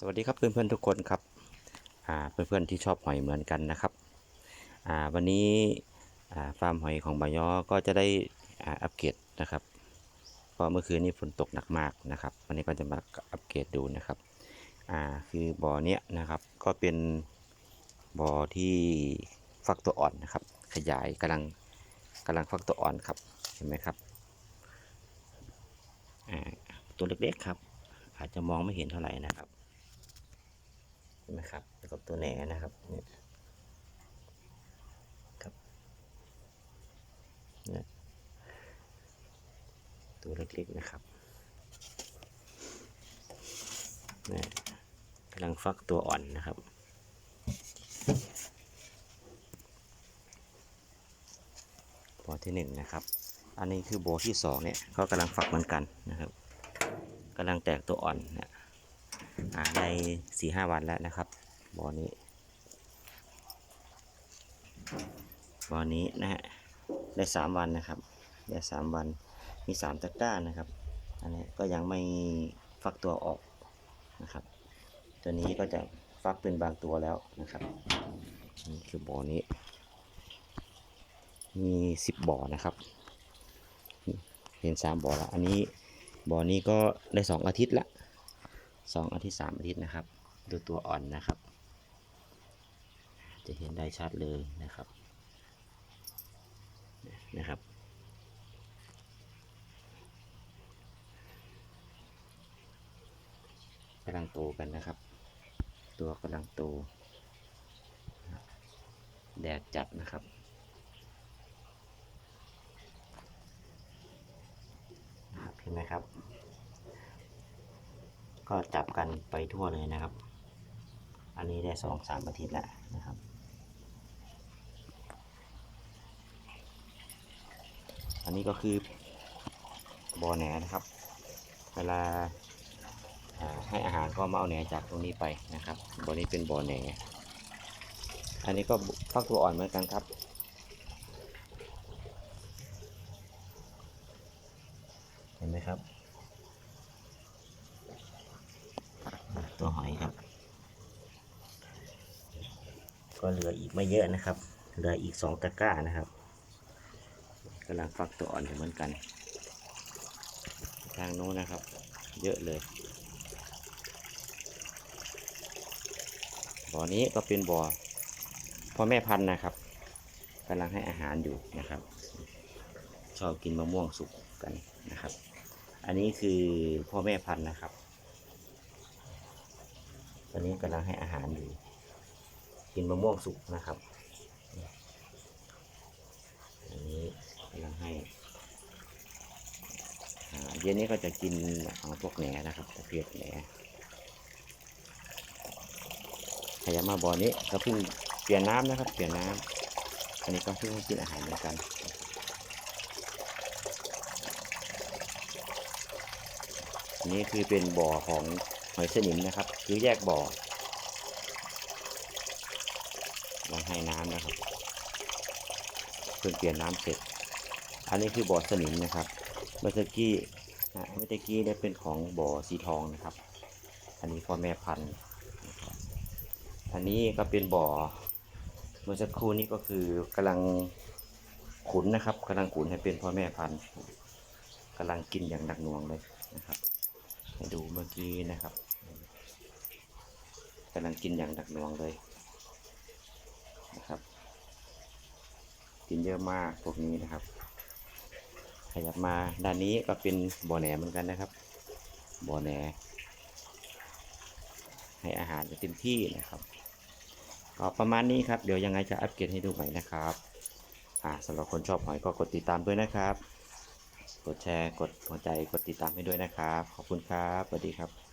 สวัสดีครับเพื่อนๆทุกคนครับอ่าเพื่อนๆที่ชอบหอยเหมือนกันนะครับวันนี้ฟาร์มหอยของบายอก็จะได้อัปเกรดนะครับเพราะเมื่อคืนนี้ฝนตกหนักมากนะครับ วันนี้ก็จะมาอัปเกรดดูนะครับคือบ่อเนี้ยนะครับก็เป็นบ่อที่ฟักตัวอ่อนนะครับ ขยายกำลังกำลังฟักตัวอ่อนครับเห็นไหมครับตัวเล็กๆครับ อาจจะมองไม่เห็นเท่าไหร่นะครับ นไหมครับแล้วก็ตัวแหนนะครับเนี่ยครับเนี่ยตัวเล็กๆนะครับเนี่ยกำลังฟักตัวอ่อนนะครับโบที่หนึ่งนะครับ อันนี้คือโบที่สองเนี่ยก็กำลังฟักเหมือนกันนะครับกำลังแตกตัวอ่อนเนี่ย อ่าได้สี่ห้าวันแล้วนะครับบ่อนี้บ่อนี้นะฮะได้สามวันนะครับ ได้สามวันมีสามตะกร้านะครับ อันนี้ก็ยังไม่ฟักตัวออกนะครับ ตัวนี้ก็จะฟักเป็นบางตัวแล้วนะครับนี่คือบ่อนี้ มีสิบบ่อนะครับเห็นสามบ่อแล้วอันนี้บ่อนี้ก็ได้สองอาทิตย์ละ สองอาทิตย์สามอาทิตย์นะครับ ดูตัวอ่อนนะครับ จะเห็นได้ชัดเลยนะครับนะครับกำลังโตกันนะครับ ตัวกำลังโต แดดจัดนะครับนะครับเห็นไหมครับ ก็จับกันไปทั่วเลยนะครับ อันนี้ได้สองสามอาทิตย์แล้วนะครับอันนี้ก็คือบ่อแหนนะครับ เวลาให้อาหารก็มาเอาแหนจากตรงนี้ไปนะครับบ่อนี้เป็นบ่อแหนอันนี้ก็ฟักตัวอ่อนเหมือนกันครับ เห็นไหมครับ ตัวหอยครับ ก็เหลืออีกไม่เยอะนะครับ เหลืออีกสองตะกร้านะครับกำลังฟักตัวอ่อนอยู่เหมือนกัน ทางโน้นนะครับ เยอะเลยบ่อนี้ก็เป็นบ่อพ่อแม่พันธุ์นะครับกำลังให้อาหารอยู่นะครับ ชอบกินมะม่วงสุกกันนะครับ อันนี้คือพ่อแม่พันธุ์นะครับ ตอนนี้กำลังให้อาหารอยู่ กินมะม่วงสุกนะครับอันนี้กำลังให้เย็นนี้ก็จะกินเอาพวกแหนนะครับประเภทแหนขยับมาบ่อนี้ก็เพิ่งเปลี่ยนน้ำนะครับเปลี่ยนน้ำอันนี้ก็เพิ่งกินอาหารเหมือนกันอันนี้คือเป็นบ่อของหอยสนิมนะครับ คือแยกบ่อ ลองให้น้ำนะครับ เพิ่งเปลี่ยนน้ำเสร็จ อันนี้คือบ่อสนิมนะครับ เมื่อกี้อะเมื่อกี้ได้เป็นของบ่อสีทองนะครับ อันนี้พ่อแม่พันธุ์อันนี้ก็เป็นบ่อ เมื่อสักครู่นี้ก็คือกำลังขุนนะครับกำลังขุนให้เป็นพ่อแม่พันธุ์กำลังกินอย่างหนักหน่วงเลยนะครับ ให้ดูเมื่อกี้นะครับกำลังกินอย่างหนักหน่วงเลย นะครับ กินเยอะมากพวกนี้นะครับ ขยับมาด้านนี้ก็เป็นบ่อแหนเหมือนกันนะครับ บ่อแหนให้อาหารเต็มที่นะครับก็ประมาณนี้ครับเดี๋ยวยังไงจะอัปเกรดให้ดูใหม่นะครับอ่าสำหรับคนชอบหอยก็กดติดตามด้วยนะครับ กดแชร์กดหัวใจกดติดตามให้ด้วยนะครับ ขอบคุณครับสวัสดีครับ